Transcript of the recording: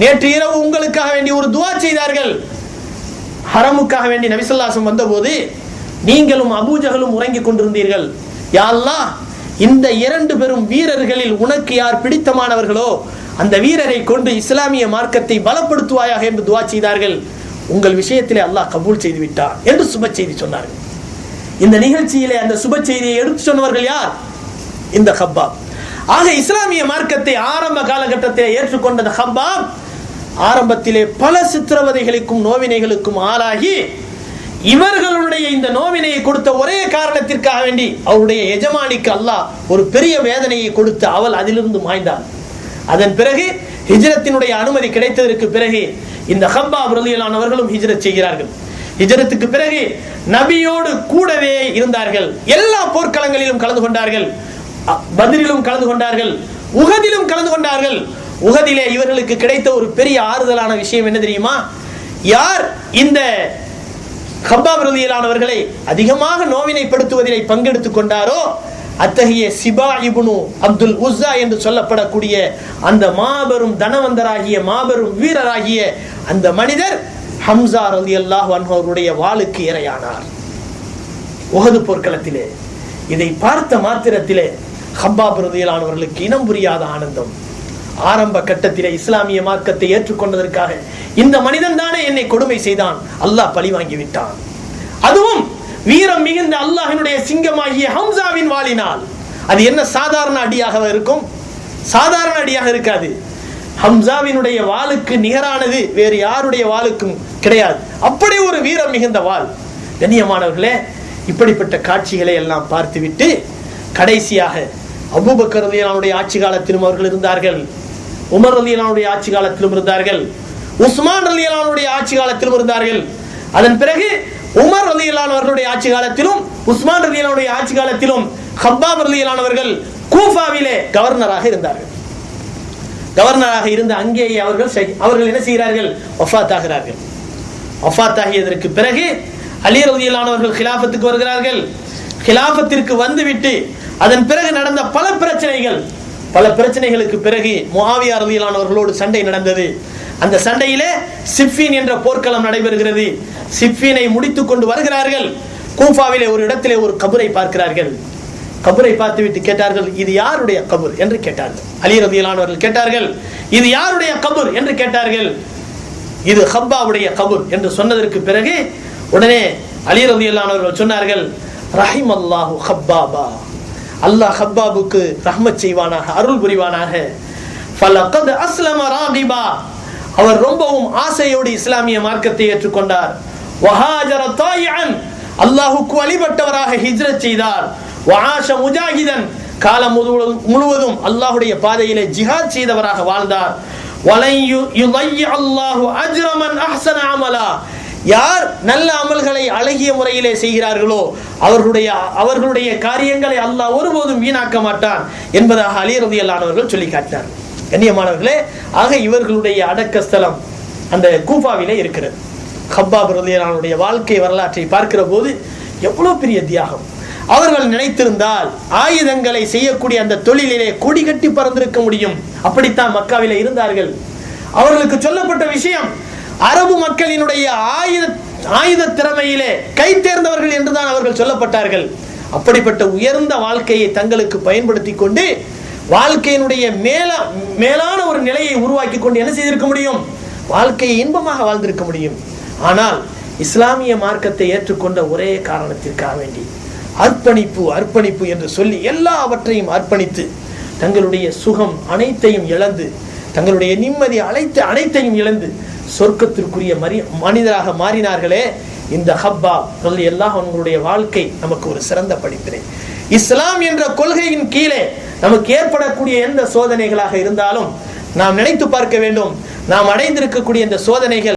நேற்று இரவு உங்களுக்காக வேண்டி ஒரு துவா செய்தார்கள். ஹரமுக்காக வேண்டி நபிசல்லாசம் வந்தபோது நீங்களும் அபூஜகளும் உறங்கிக் கொண்டிருந்தீர்கள். யாழ்லா இந்த இரண்டு பெரும் வீரர்களில் உனக்கு யார் பிடித்தமானவர்களோ அந்த வீரரை கொண்டு இஸ்லாமிய மார்க்கத்தை பலப்படுத்துவாயாக என்று துவா செய்தார்கள். உங்கள் விஷயத்திலே அல்லாஹ் கபூல் செய்து விட்டார் என்று சுப செய்தி சொன்னார்கள். இந்த நிகழ்ச்சியிலே அந்த சுப செய்தியை எடுத்து சொன்னவர்கள் யார்? இந்த ஹப்பாப் ஆக இஸ்லாமிய மார்க்கத்தை ஆரம்ப காலகட்டத்தில் ஏற்றுக்கொண்ட இந்த ஹப்பாப் ஆரம்பத்திலே பல சித்திரவதைகளுக்கும் நோவினைகளுக்கும் ஆளாகி இவர்களுடைய இந்த நோவினையை கொடுத்த ஒரே காரணத்திற்காக வேண்டி அவருடைய எஜமானிக்கு அல்லாஹ் ஒரு பெரிய வேதனையை கொடுத்து அவள் அதிலிருந்து மாய்ந்தாள். அதன் பிறகு ஹிஜ்ரத்தினுடைய அனுமதி கிடைத்ததற்கு பிறகு இந்த ஹம்பா பிரதியிலானவர்களும் ஹிஜ்ரத் செய்கிறார்கள். ஹிஜ்ரத்துக்கு பிறகு நபியோடு கூடவே இருந்தார்கள். எல்லா போர்க்களங்களிலும் கலந்து கொண்டார்கள். அ- கலந்து கொண்டார்கள். உகதிலும் கலந்து கொண்டார்கள். உகதிலே இவர்களுக்கு கிடைத்த ஒரு பெரிய ஆறுதலான விஷயம் என்ன தெரியுமா? யார் இந்த ஹப்பாப் ரலியலானவர்களை அதிகமாக நோவினைப்படுத்துவதிலே பங்கெடுத்துக் கொண்டாரோ அத்தகைய சிபா இபுனு அப்துல் உஸ்ஸா என்று சொல்லப்படக்கூடிய அந்த மாபெரும் தனவந்தராகிய மாபெரும் வீரராகிய அந்த மனிதர் ஹம்சா ரலியல்லாஹு அல்லாஹ் அவருடைய வாளுக்கு இரையானார். உகது போர்க்களத்திலே இதை பார்த்த மாத்திரத்திலே ஹப்பாப் ரதியலானவர்களுக்கு இனம் புரியாத ஆனந்தம். ஆரம்ப கட்டத்திலே இஸ்லாமிய மார்க்கத்தை ஏற்றுக்கொண்டதற்காக இந்த மனிதன் தானே என்னை கொடுமை செய்தான். அல்லாஹ் பழி வாங்கி விட்டான். அதுவும் வீரம் மிகுந்த அல்லாஹினுடைய சிங்கமாகிய ஹம்சாவின் வாளினால். அது என்ன சாதாரண அடியாக இருக்கும்? சாதாரண அடியாக இருக்காது. ஹம்சாவினுடைய வாளுக்கு நிகரானது வேறு யாருடைய வாளுக்கும் கிடையாது. அப்படி ஒரு வீரம் மிகுந்த வாள். கண்ணியமானவர்களே இப்படிப்பட்ட காட்சிகளை எல்லாம் பார்த்துவிட்டு கடைசியாக அபூபக்கர் ஆட்சி காலத்திலும் அவர்கள் இருந்தார்கள். உமர் ரலியல்லாஹுடைய ஆட்சி காலத்திலும் இருந்தார்கள். உஸ்மான் ரலியல்லாஹுடைய ஆட்சி காலத்திலும் இருந்தார்கள். அதன் பிறகு உமர் ரலியல்லாஹுடைய ஆட்சி காலத்திலும் உஸ்மான் ரலியல்லாஹுடைய ஆட்சி காலத்திலும் ஹப்பாப் ரலியல்லாஹுவர்கள் கூஃபாவிலே கவர்னராக இருந்தார்கள். கவர்னராக இருந்த அங்கேயே அவர்கள் அவர்கள் என்ன செய்கிறார்கள்? ஒஃபாத் ஆகிறார்கள். ஒஃபாத் ஆகியதற்கு பிறகு அலி ரலியல்லானவர்கள் கிலாஃபத்துக்கு வருகிறார்கள். கிலாஃபத்திற்கு வந்துவிட்டு அதன் பிறகு நடந்த பல பிரச்சனைகள் பல பிரச்சனைகளுக்கு பிறகு முஆவியா ரலியல்லானவர்களோடு சண்டை நடந்தது. அந்த சண்டையிலே சிஃபின் என்ற போர்க்களம் நடைபெறுகிறது. சிஃபினை முடித்துக் கொண்டு வருகிறார்கள். கூஃபாவிலே ஒரு இடத்திலே ஒரு கபரை பார்க்கிறார்கள். கபரை பார்த்துவிட்டு கேட்டார்கள் இது யாருடைய கபர்? என்று கேட்டார்கள். அலி ரதியிலானவர்கள் கேட்டார்கள் இது யாருடைய கபர்? என்று கேட்டார்கள் இது ஹப்பாவுடைய கபர். என்று சொன்னதற்கு பிறகு உடனே அலி ரதியிலானவர்கள் சொன்னார்கள் ரஹிம் அல்லாஹு ஹப்பாபா. அல்லாஹ் ஹப்பாபுக்கு ரஹ்மத் செய்வானாக அருள் புரிவானாக. ஃபலகத் அஸ்லம ராகிபா. அவர் ரொம்பவும் ஆசையோடு இஸ்லாமிய மார்க்கத்தை ஏற்றுக்கொண்டார். வஹாஜர தாயன் அல்லாஹுக்கு வழிபட்டவராக ஹிஜ்ரத் செய்தார். வஹாஷ முஜாஹிதன். காலம் முழுவதும் அல்லாஹுடைய பாதையிலே ஜிஹாத் செய்தவராக வாழ்ந்தார். வலை அல்லாஹு அஜ்ரமன் அஹ்சன் யார் நல்ல அமல்களை அழகிய முறையிலே செய்கிறார்களோ அவர்களுடைய அவர்களுடைய காரியங்களை அல்லாஹ் ஒருபோதும் வீணாக்க மாட்டான் என்பதாக அலி ரதியல்லானவர்கள் சொல்லி காட்டினார். கண்ணியமானவர்களே ஆக இவர்களுடைய அடக்க ஸ்தலம் அந்த கூஃபாவிலே இருக்கிறது. ஹப்பாப் ரலியல்லானுடைய வாழ்க்கை வரலாற்றை பார்க்கிற போது எவ்வளோ பெரிய தியாகம். அவர்கள் நினைத்திருந்தால் ஆயுதங்களை செய்யக்கூடிய அந்த தொழிலிலே கொடி கட்டி பறந்திருக்க முடியும். அப்படித்தான் மக்காவிலே இருந்தார்கள். அவர்களுக்கு சொல்லப்பட்ட விஷயம் அரபு மக்களினுடைய ஆயுத ஆயுத திறமையிலே கை தேர்ந்தவர்கள் என்றுதான் அவர்கள் சொல்லப்பட்டார்கள். அப்படிப்பட்ட உயர்ந்த வாழ்க்கையை தங்களுக்கு பயன்படுத்தி கொண்டு வாழ்க்கையினுடைய மேல மேலான ஒரு நிலையை உருவாக்கி கொண்டு என்ன செய்திருக்க முடியும்? வாழ்க்கையை இன்பமாக வாழ்ந்திருக்க முடியும். ஆனால் இஸ்லாமிய மார்க்கத்தை ஏற்றுக்கொண்ட ஒரே காரணத்திற்காக வேண்டி அர்ப்பணிப்பு அர்ப்பணிப்பு என்று சொல்லி எல்லாவற்றையும் அர்ப்பணித்து தங்களுடைய சுகம் அனைத்தையும் இழந்து தங்களுடைய நிம்மதி அனைத்து அனைத்தையும் இழந்து சொர்க்கத்திற்குரிய மனிதராக மாறினார்களே. இந்த ஹப்பா சொல்லி எல்லாம் அவங்களுடைய வாழ்க்கை நமக்கு ஒரு சிறந்த படிப்பினை. இஸ்லாம் என்ற கொள்கையின் கீழே நமக்கு ஏற்படக்கூடிய எந்த சோதனைகளாக இருந்தாலும் நாம் நினைத்து பார்க்க வேண்டும். நாம் அடைந்திருக்கக்கூடிய இந்த சோதனைகள்